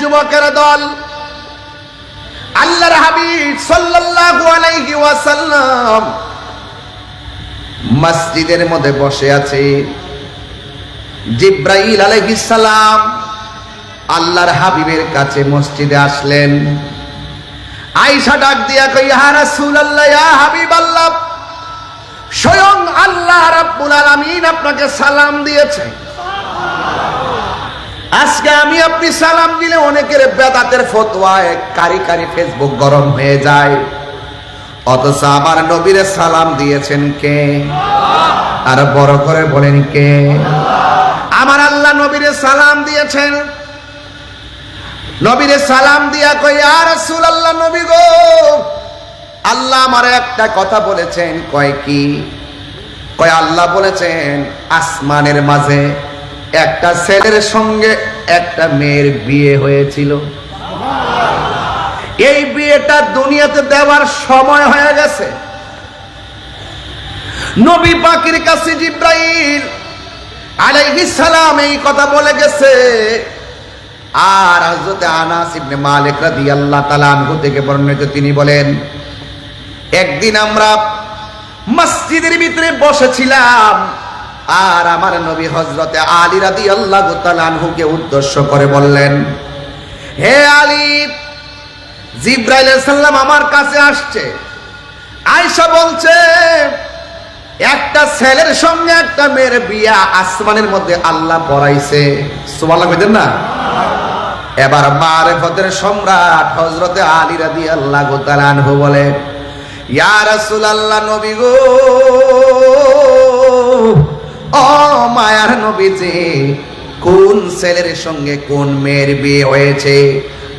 যুবকের দল। আল্লাহর হাবিব মসজিদের মধ্যে বসে আছে। জিব্রাইল আলাইহিস সালাম আল্লাহর হাবিবের কাছে মসজিদে আসলেন। আয়েশা ডাক দিয়া কই ইয়া রাসূলুল্লাহ, ইয়া হাবিবাল্লাহ, স্বয়ং আল্লাহ রাব্বুল আলামিন আপনাকে সালাম দিয়েছে। আজকে আমি আপনি সালাম দিলে অনেকের বেদাতের ফতোয়ায় কারি কারি ফেসবুক গরম হয়ে যায়। অথচ আমার নবীরে সালাম দিয়েছেন কে? আর বড় করে বলেন কে? আমার আল্লাহ নবীরে সালাম দিয়েছেন। নবীরে সালাম দিয়া কই আর রাসূল আল্লাহ নবী গো! আল্লাহ আমার একটা কথা বলেছেন, কয় কি? কয়, আল্লাহ বলেছেন, আসমানের মাঝে একটা ছেলের সঙ্গে একটা মেয়ের বিয়ে হয়েছিল। এই বিয়েটা দুনিয়াতে দেওয়ার সময় হয়ে গেছে। নবী পাখির কাছে জিব্রাইল আলাইহিস সালাম এই কথা বলে গেছে। আর হযরত আনাস ইবনে মালিক রাদিয়াল্লাহু তাআলা আনহু থেকে বর্ণিত তিনি বলেন, একদিন আমরা মসজিদের ভিতরে বসেছিলাম আর আমার নবী হজরতে আলী রাদি আল্লাহ আনহুকে উদ্দেশ্য করে বললেন, হে আলী, জিব্রাইল সাল্লাম আমার কাছে আসছে। আয়সা বলছে, একটা ছেলের সঙ্গে একটা মেয়ের বিয়া আসমানের মধ্যে আল্লাহ পড়াইছে না? এবার মারেফতের সম্রাট হজরতে আলী রাদি আল্লাহ আনহু বলে, ইয়া রাসূলুল্লাহ নবী গো ও মায়ার নবীজি, কোন ছেলের সঙ্গে কোন মেয়ের বিয়ে হয়েছে?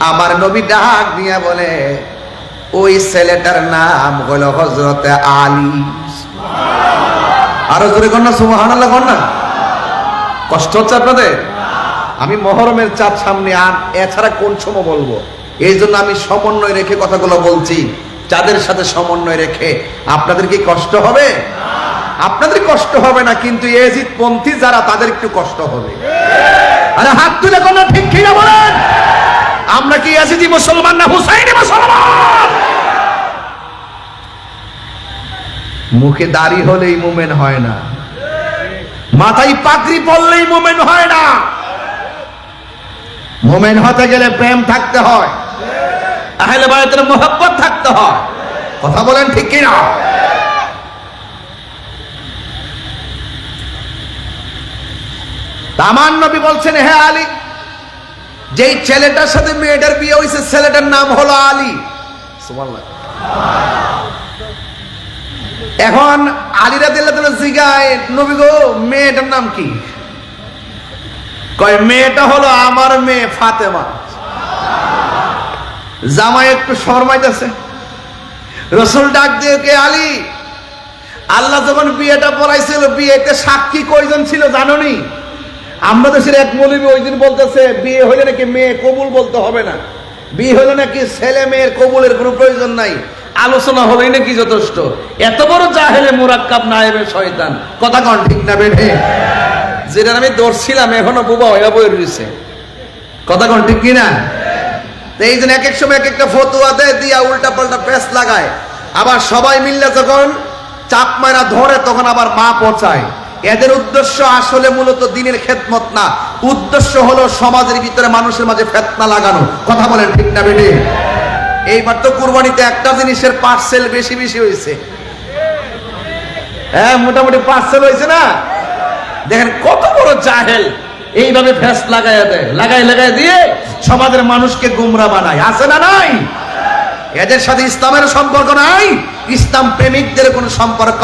আমার নবী ডাক দিয়া বলে, ওই ছেলেটার নাম হলো হজরতে আলী। আরও জোরে কন্যা সুবহানাল্লাহ কন্যা কষ্ট হচ্ছে আপনাদের? আমি মহরমের চাঁদ সামনে আর এছাড়া কোন সময় বলব? এই জন্য আমি সমন্বয় রেখে কথাগুলো বলছি। যাদের সাথে সমন্বয় রেখে আপনাদের কি কষ্ট হবে? আপনাদের কষ্ট হবে না, কিন্তু এজিদ পন্থী যারা, তাদের একটু কষ্ট হবে। আরে হাত তুলে কোন ঠিক বলেন? আমরা কি এজিদি মুসলমান না হুসাইনি মুসলমান? মুখে দাড়ি হলেই মুমেন হয় না। মাথায় পাগড়ি পড়লেই মোমেন হয় না। মোমেন হতে গেলে প্রেম থাকতে হয়। আহলে বায়তের মোহাব্বত থাকতে হয়। কথা বলেন ঠিক কিনা? তামান নবী বলছেন, হে আলী, যেই ছেলেটার সাথে মেয়েটার বিয়ে হয়েছে ছেলেটার নাম হলো আলী। এখন আলীরা দিল্লা দিল জিগায়, নবী গো, মেয়েটার নাম কি? কয়, মেয়েটা হলো আমার মেয়ে ফাতেমা। জামাই একটু শর্মাইতেছে। রসুল ডাক দিয়ে, কে আলী, আল্লাহ যখন বিয়েটা পড়াইছিল, বিয়েতে সাক্ষী কয়জন ছিল জানোনি? আমরা দেশের এক মৌলবী ওই দিন বলতেছে, বিয়ে হইলে নাকি মেয়ে কবুল বলতে হবে না। বিয়ে হইলে নাকি ছেলে মেয়ের কবুলের কোনো প্রয়োজন নাই। আলোচনা হলেই নাকি যথেষ্ট। এত বড় জাহেলে মুরাক্কাব নায়েবে শয়তান। কথা কন ঠিক না বেঠে? যেটা আমি দৌড়ছিলাম এখনও বুবা হয়ে বই রয়েছে কথা কন ঠিক কিনা? এই জন্য এক এক সময় এক একটা ফতুয়া দেয়, দিয়া উল্টা পাল্টা পেস লাগায়। আবার সবাই মিললে যখন চাপ মারা ধরে, তখন আবার মা পচায়। এদের উদ্দেশ্য আসলে মূলত দিনের খেদমত না। উদ্দেশ্য হলো সমাজের ভিতরে মানুষের মাঝে ফেতনা লাগানো। কথা বলেন ঠিক না বেটে এইবার তো কুরবানিতে একটা জিনিসের পার্সেল বেশি বেশি হয়েছে। হ্যাঁ মোটামুটি পার্সেল হয়েছে না? দেখেন কত বড় জাহেল। এইভাবে ফেস লাগাই দেয়। লাগাই লাগাই দিয়ে সমাজের মানুষকে গুমরা বানায়। আছে না নাই? এদের সাথে ইসলামের সম্পর্ক নাই। ইসলাম প্রেমিকদের কোনো সম্পর্ক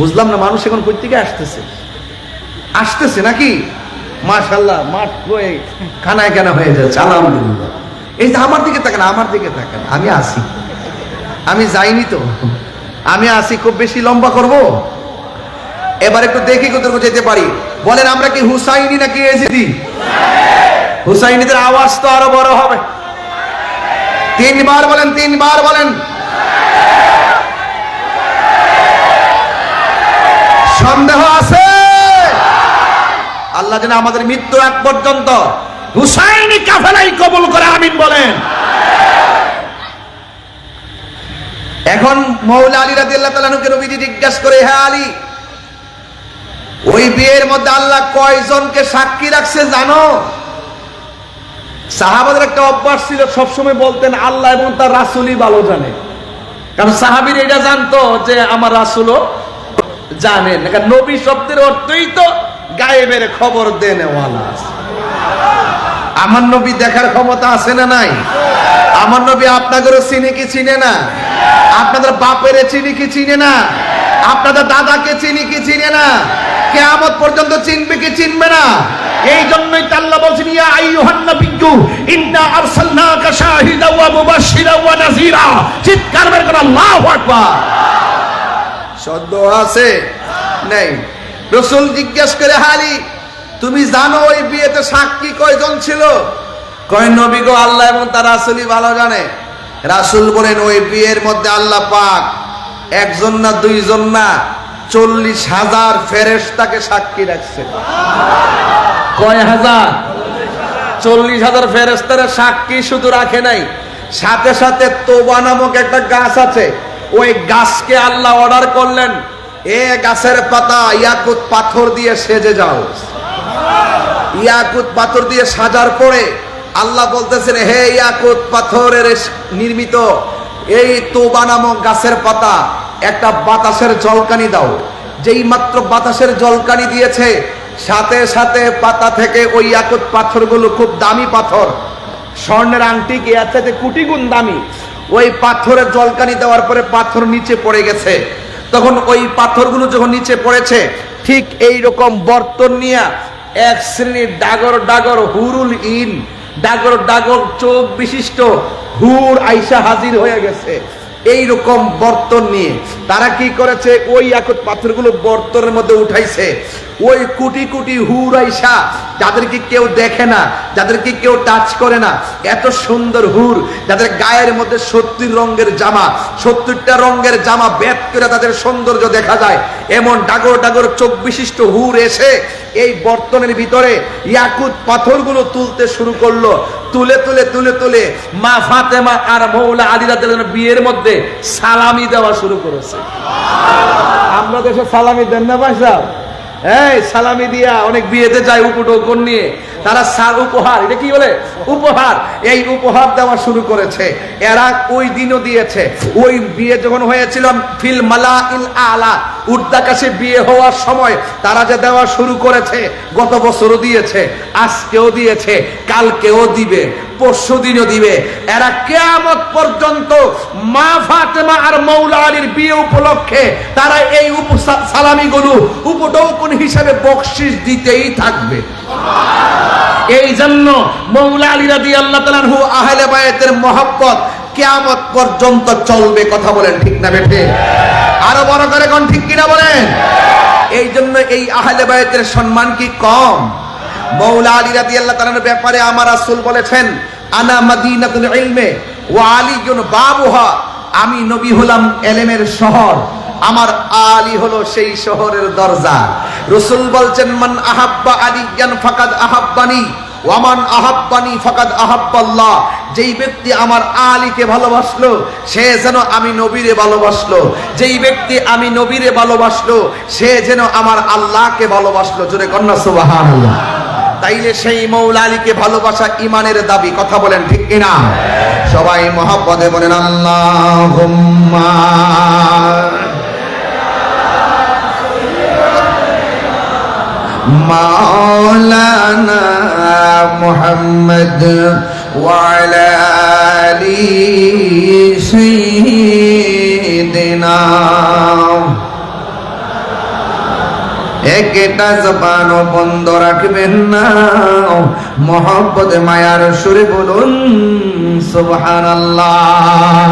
বুঝলাম না, মানুষ এখন কই থেকে আসতেছে? আসতেছে নাকি? মাশাল্লাহ মাঠ হয়ে খানায় কেনা হয়ে যাচ্ছে, আলহামদুলিল্লাহ। এই যে আমার দিকে তাকান, আমার দিকে তাকান, আমি আসি আমি যাইনি তো। আমি আসি খুব বেশি লম্বা করব? এবার একটু দেখি কতটুকু যেতে পারি। বলেন, আমরা কি হুসাইনি নাকি এজিদি? হুসাইনিদের আওয়াজ তো আরও বড় হবে। তিনবার বলেন তিনবার বলেন। সন্দেহ আছে? আল্লাহ যেন আমাদের মৃত্যু এক পর্যন্ত হুসাইনি কাফেলাই কবুল করে আমিন বলেন। এখন মৌলা আলী রাজি আল্লাহ তালানুকে নবীজি জিজ্ঞাসা করে হ্যাঁ আলী, ওই বিয়ের মধ্যে আল্লাহ কয়জনকে সাক্ষী রাখছে জানো? সাহাবাদের একটা অভ্যাস ছিল, সবসময় বলতেন, আল্লাহ এবং তার রাসুলই ভালো জানে। কারণ সাহাবির এটা জানতো যে, আমার রাসুলও জানেন নবী শব্দের অর্থই তো গায়েবের খবর দেন আমার নবী দেখার ক্ষমতা আছে না নাই? আমার নবী আপনাদেরও চিনে কি চিনে না? আপনাদের বাপের চিনি কি চিনে না? আপনাদের দাদাকে চিনি কি চিনে না? কেয়ামত পর্যন্ত চিনবে কি চিনবে না? এই জন্যই তো আল্লাহ বলছেন, ইয়া আইয়ুহান নাবিয়্যু, ইন্না আরসালনাকা শাহিদা ওয়া মুবাশশিরা ওয়া নাযীরা। চিৎকার বের করে, আল্লাহু আকবার। সদ্য আছে? নেই। রসুল জিজ্ঞেস করে, হালি, তুমি জানো ওই বিয়েতে সাক্ষী কয়জন ছিল? কয়, নবী গো, আল্লাহ এবং তার রাসুলই ভালো জানে। রাসুল বলেন, ওই বিয়ের মধ্যে আল্লাহ পাক একজন না দুইজন না চল্লিশ হাজার ফেরেশতাকে সাক্ষী রাখছে। কয় হাজার? চল্লিশ হাজার ফেরেস্তারা সাক্ষী শুধু রাখে নাই। সাথে সাথে তোবা নামক একটা গাছ আছে। ওই গাছকে আল্লাহ অর্ডার করলেন, এ গাছের পাতা ইয়াকুত পাথর দিয়ে সেজে যাও। ইয়াকুত পাথর দিয়ে সাজার পরে আল্লাহ বলতেছেন, হে ইয়াকুত পাথরের নির্মিত এই তোবা নামক গাছের পাতা একটা বাতাসের জলকানি দাও। যেই মাত্র বাতাসের জলকানি দিয়েছে, সাথে সাথে পাতা থেকে ওই ইয়াকুত পাথরগুলো খুব দামি পাথর। স্বর্ণের আংটি কি আছে যে গুণ দামি। ওই পাথরে জলকানি দেওয়ার পরে পাথর নিচে পড়ে গেছে। তখন ওই পাথরগুলো যখন নিচে পড়েছে, ঠিক এই রকম বর্তন নিয়ে এক শ্রেণির ডাগর ডাগর হুরুল ইন, ডাগর ডাগর চোখ বিশিষ্ট হুর আইসা হাজির হয়ে গেছে। এই রকম বর্তন নিয়ে। তারা কি করেছে? ওই একত পাথরগুলো বর্তনের মধ্যে উঠাইছে। ওই কোটি কোটি হুর আইসা যাদেরকে কেউ দেখে না, যাদেরকে কেউ টাচ করে না, এত সুন্দর হুর যাদের গায়ের মধ্যে সত্তর রঙের জামা, সত্তরটা রঙের জামা বেদ করে তাদের সৌন্দর্য দেখা যায়। এমন ডাগর ডাগর চোখ বিশিষ্ট হুর এসে এই বর্তনের ভিতরে ইয়াকুত পাথরগুলো তুলতে শুরু করল। তুলে তুলে তুলে তুলে মা ফাতেমা আর মৌলা আদিরাতের বিয়ের মধ্যে সালামি দেওয়া শুরু করেছে। আমরা দেশে সালামি দেন না ভাই সাহেব এই সালামি দিয়া অনেক বিয়েতে যায় উপটোকন নিয়ে। তারা সার উপহার এটা কি বলে? উপহার। এই উপহার দেওয়া শুরু করেছে। এরা ওই দিনও দিয়েছে। ওই বিয়ে যখন হয়েছিল ফিল মালা ইল আলা উর্দাকাশে বিয়ে হওয়ার সময় তারা যে দেওয়া শুরু করেছে, গত বছরও দিয়েছে, আজকেও দিয়েছে, কালকেও দিবে, পরশু দিনও দিবে। এরা কেয়ামত পর্যন্ত মা ফাতেমা আর মৌলা আলীর বিয়ে উপলক্ষে তারা এই উপ সালামিগুলো উপটৌকন হিসেবে বকশিস দিতেই থাকবে। এই জন্য মৌলা আলী রাদি আল্লাহ তালানহু আহলে বায়াতের মহব্বত কেয়ামত পর্যন্ত চলবে কথা বলেন ঠিক না বেঠে? আরও বড় করে কোন ঠিক কিনা বলেন? এই জন্য এই আহলে বায়াতের সম্মান কি কম? মৌলা আলী রাদি আল্লাহ তালানোর ব্যাপারে আমার রাসূল বলেছেন, আনা মাদিনাতুল ইলমে ওয়া আলীগুন বাবুহা। আমি নবী হলাম এলেমের শহর। আমার আলী হলো সেই শহরের দরজা। রসুল বলছেন, মান আহাব্বা আলিয়ান ফাকাদ আহাব্বানি। ওয়ামান আহাব্বানি ফাকাদ আহাব্বাল্লাহ। যেই ব্যক্তি আমার আলীকে ভালোবাসলো, সে যেন আমি নবীরে ভালোবাসলো। যেই ব্যক্তি আমি নবীরে ভালোবাসলো, সে যেন আমার আল্লাহকে ভালোবাসলো। জোরে কন্যা, সুবহানাল্লাহ। তাইলে সেই মৌলা আলীকে ভালোবাসা ইমানের দাবি, কথা বলেন ঠিক কিনা? সবাই মহাপদে বলেন আল্লাহ মাওলানা মুহাম্মদ ওয়ালা আলি সাইয়্যিদিনা। একটা জবান বন্ধ রাখবেন না। মহব্বত, মায়ার সুরে বলুন, সুবহানাল্লাহ।